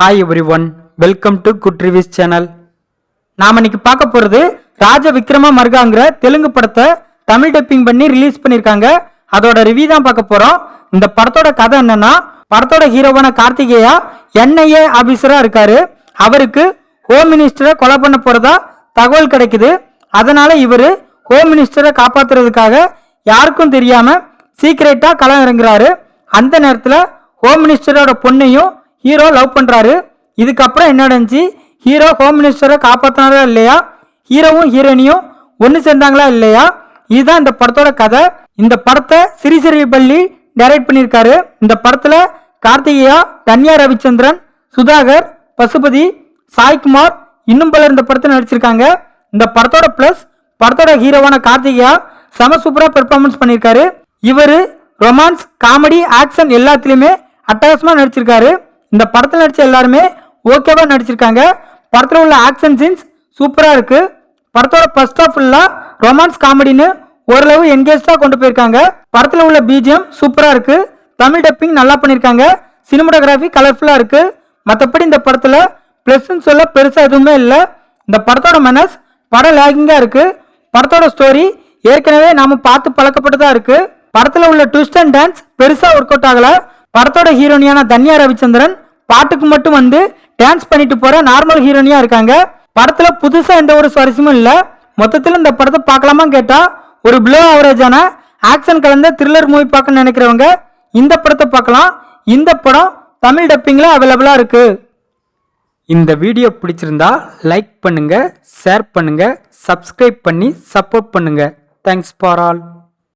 Hi everyone welcome to good reviews channel நாம் இன்னைக்கு பார்க்க போகிறது ராஜ விக்ரம மர்காங்கிற தெலுங்கு படத்தை தமிழ் டப்பிங் பண்ணி ரிலீஸ் பண்ணியிருக்காங்க அதோட ரிவ்யூ தான் பார்க்க போகிறோம் இந்த படத்தோட கதை என்னன்னா படத்தோட ஹீரோவான கார்த்திகேயா என்ஐஏ ஆஃபீஸராக இருக்காரு. அவருக்கு ஹோம் மினிஸ்டரை கொலை பண்ண போகிறதா தகவல் கிடைக்குது. அதனால் இவர் ஹோம் மினிஸ்டரை காப்பாத்துறதுக்காக யாருக்கும் தெரியாமல் சீக்கிரட்டாக களம் இறங்குறாரு. அந்த நேரத்தில் ஹோம் மினிஸ்டரோட பொண்ணையும் ஹீரோ லவ் பண்ணுறாரு இதுக்கப்புறம் என்ன நடந்துச்சு? ஹீரோ ஹோம் மினிஸ்டரை காப்பாற்றினாரா இல்லையா? ஹீரோவும் ஹீரோயினியும் ஒன்று சேர்ந்தாங்களா இல்லையா? இதுதான் இந்த படத்தோட கதை. இந்த படத்தை சிறி சிறி பள்ளி டைரக்ட் பண்ணியிருக்காரு. இந்த படத்தில் கார்த்திகேயா தன்யா ரவிச்சந்திரன் சுதாகர் பசுபதி சாய்குமார் இன்னும் பலர் இந்த படத்தில் நடிச்சிருக்காங்க. இந்த படத்தோட ப்ளஸ் படத்தோட ஹீரோவான கார்த்திகேயா செம சூப்பராக பெர்ஃபார்மன்ஸ் பண்ணியிருக்காரு. இவரு ரொமான்ஸ் காமெடி ஆக்ஷன் எல்லாத்துலேயுமே அட்டகாசமாக நடிச்சிருக்காரு. இந்த படத்தில் நடித்த எல்லாருமே ஓகேவாக நடிச்சிருக்காங்க. படத்தில் உள்ள ஆக்ஷன் சீன்ஸ் சூப்பராக இருக்கு. படத்தோட ஃபர்ஸ்ட் ஆஃப் ஃபுல்லாக ரொமான்ஸ் காமெடின்னு ஓரளவு என்கேஜாக கொண்டு போயிருக்காங்க. படத்தில் உள்ள பிஜிஎம் சூப்பராக இருக்கு. தமிழ் டப்பிங் நல்லா பண்ணியிருக்காங்க சினிமோட்டோகிராஃபி கலர்ஃபுல்லாக இருக்கு. மற்றபடி இந்த படத்தில் ப்ளஸ்ன்னு சொல்ல பெருசாக எதுவுமே இல்லை. இந்த படத்தோட மனஸ் படம் லேகிங்காக இருக்கு. படத்தோட ஸ்டோரி ஏற்கனவே நாம பார்த்து பழக்கப்பட்டதா இருக்கு. படத்தில் உள்ள ட்விஸ்ட் அண்ட் டான்ஸ் பெருசாக ஒர்க் அவுட் ஆகல. படத்தோட ஹீரோனியான தன்யா ரவிச்சந்திரன் பாட்டுக்கு மட்டும் வந்து டான்ஸ் பண்ணிட்டு போற நார்மல் ஹீரோனியா இருக்காங்க. படத்துல புதுசா எந்த ஒரு சுவாரஸ்யமும் இல்ல. மொத்தத்தில் இந்த படத்தை பார்க்கலாமா கேட்டா ஒரு பிலோ ஆவரேஜான ஆக்ஷன் கலந்த த்ரில்லர் மூவி பார்க்க நினைக்கிறவங்க இந்த படத்தை பார்க்கலாம். இந்த படம் தமிழ் டப்பிங்கில் அவைலபிளாக இருக்கு. இந்த வீடியோ பிடிச்சிருந்தா லைக் பண்ணுங்க ஷேர் பண்ணுங்க சப்ஸ்கிரைப் பண்ணி சப்போர்ட் பண்ணுங்க. Thanks for all